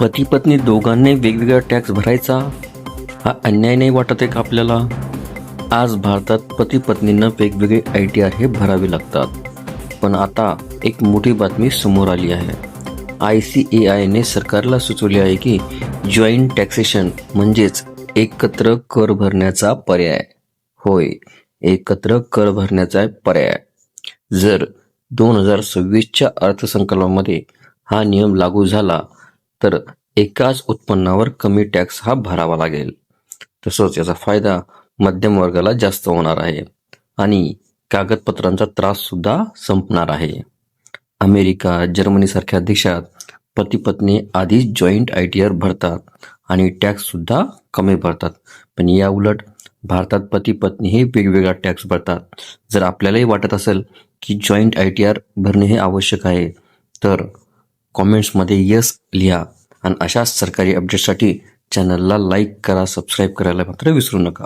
पती पत्नी दोघांनी वेगवेगळा टॅक्स भरायचा. हा अन्याय नाही वाटत आहे का आपल्याला. आज भारतात पती पत्नींना वेगवेगळे आय टी आर हे भरावे लागतात. पण आता एक मोठी बातमी समोर आली आहे. आय सी ए आयने सरकारला सुचवले आहे की जॉईंट टॅक्सेशन म्हणजेच एकत्र कर भरण्याचा पर्याय. होय एकत्र कर भरण्याचा पर्याय. जर दोन हजार सव्वीसच्या अर्थसंकल्पामध्ये हा नियम लागू झाला तर एकाच उत्पन्नावर कमी टॅक्स हा भरावा लागेल. तसंच याचा फायदा मध्यम वर्गाला जास्त होणार आहे आणि कागदपत्रांचा त्रास सुद्धा संपणार आहे. अमेरिका जर्मनीसारख्या देशात पती पत्नी आधीच जॉईंट आय टी आर भरतात आणि टॅक्स सुद्धा कमी भरतात. पण या उलट भारतात पती पत्नी हे वेगवेगळा टॅक्स भरतात. जर आपल्यालाही वाटत असेल की जॉईंट आय टी आर भरणे हे आवश्यक आहे तर कॉमेंट्समध्ये यस लिहा आणि अशाच सरकारी अपडेटसाठी चॅनलला लाईक करा सबस्क्राईब करायला मात्र विसरू नका.